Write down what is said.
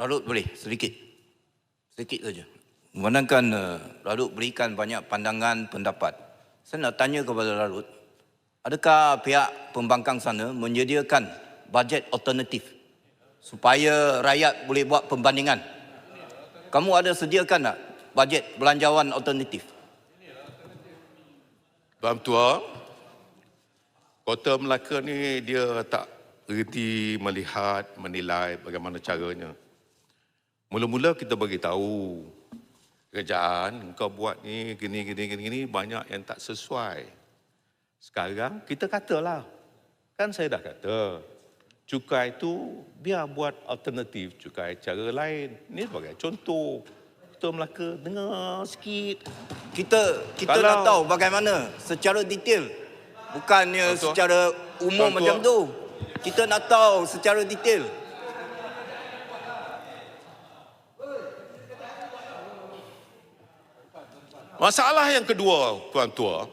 Lalut boleh sedikit. Sedikit saja. Memandangkan uh, Lalut berikan banyak pandangan pendapat. Saya nak tanya kepada Lalut, adakah pihak pembangkang sana menyediakan bajet alternatif supaya rakyat boleh buat pembandingan? Kamu ada sediakan tak bajet belanjawan alternatif? Tuan Tua, Kota Melaka ni dia tak reti melihat, menilai bagaimana caranya. Mula-mula kita bagi tahu kerajaan kau buat ni gini gini gini gini banyak yang tak sesuai. Sekarang kita katalah. Kan saya dah kata cukai tu biar buat alternatif cukai cara lain. Ini sebagai contoh. Kota Melaka dengar sikit. Kita kita Kalau- nak tahu bagaimana secara detail. Bukannya Tua. secara umum Tua. macam tu. Kita nak tahu secara detail. Masalah yang kedua, Tuan Tua,